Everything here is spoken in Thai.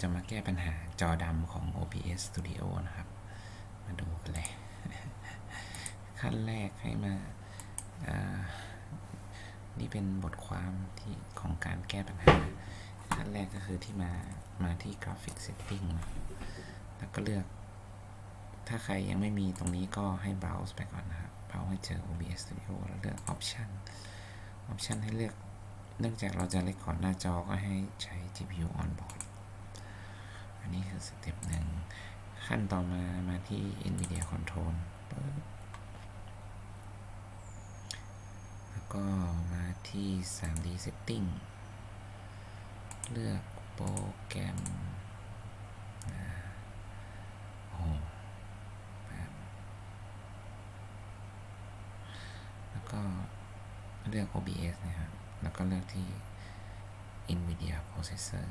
จะมาแก้ปัญหาจอดำของ OBS Studio นะครับ มาดูกันเลย ขั้นแรกให้มาอ่านี่เป็นบทความที่ของการแก้ปัญหา ขั้นแรกก็คือที่มามาที่ Graphic Setting นะแล้วก็เลือก ถ้าใครยังไม่มีตรงนี้ก็ให้ browse ไปก่อนนะครับ browse ให้เจอ OBS Studio แล้วเลือก Option Option ให้เลือก เนื่องจากเราจะเล็กก่อนหน้าจอก็ให้ใช้ GPU on board คือสเต็ปหนึ่งขั้นต่อมามาที่ NVIDIA Control แล้วก็มาที่ 3D Setting เลือกโปรแกรมโอ้แล้วก็เลือก OBS นะครับ แล้วก็เลือกที่ NVIDIA Processor